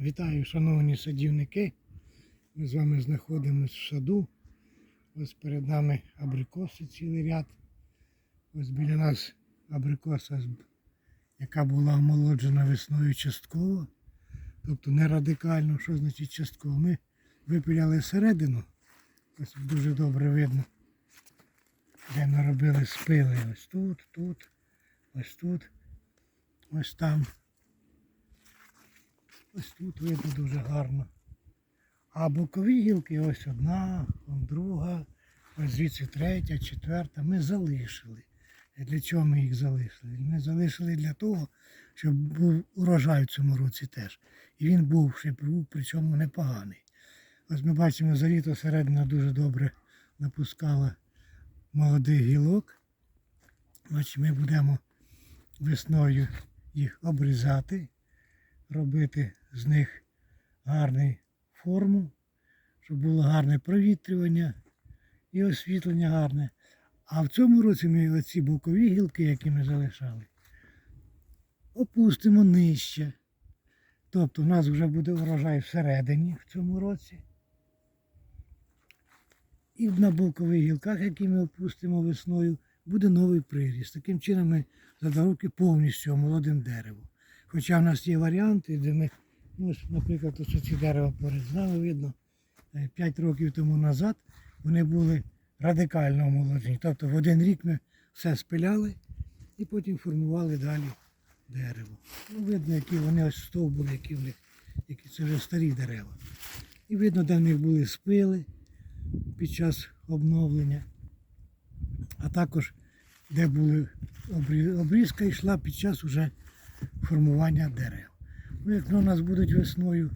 Вітаю, шановні садівники. Ми з вами знаходимося в саду. Ось перед нами абрикоси цілий ряд. Ось біля нас абрикоса, яка була омолоджена весною частково. Тобто не радикально, що значить частково. Ми випиляли середину. Ось дуже добре видно. Де ми робили спили. Ось тут, тут, ось тут, ось там. Ось тут видно дуже гарно. А бокові гілки ось одна, друга, ось звідси третя, четверта. Ми залишили. І Для чого ми їх залишили? Ми залишили для того, щоб був урожай в цьому році теж. І він був, ще був, причому непоганий. Ось ми бачимо, за літо середина дуже добре напускала молодих гілок. Значить, ми будемо весною їх обрізати робити з них гарну форму, щоб було гарне провітрювання і освітлення гарне. А в цьому році ми оці бокові гілки, які ми залишали, опустимо нижче. Тобто у нас вже буде урожай всередині в цьому році. І на бокових гілках, які ми опустимо весною, буде новий приріст. Таким чином ми за два роки повністю омолодимо дерево. Хоча в нас є варіанти, де ми, ну, наприклад, ось ці дерева з видно, 5 років тому назад вони були радикально омолоджені. Тобто в один рік ми все спиляли і потім формували далі дерево. Ну, видно, які вони ось стовбури, які в них, які це вже старі дерева. І видно, де в них були спили під час обновлення, а також де були обрізка йшла під час уже формування дерев. Ну, якщо у нас будуть весною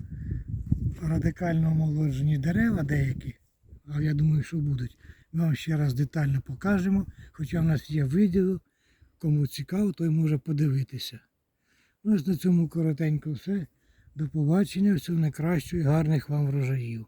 радикально омолоджені дерева деякі, а я думаю, що будуть, ми вам ще раз детально покажемо. Хоча в нас є відео, кому цікаво, той може подивитися. Ось на цьому коротенько все. До побачення, всього найкращого і гарних вам врожаїв.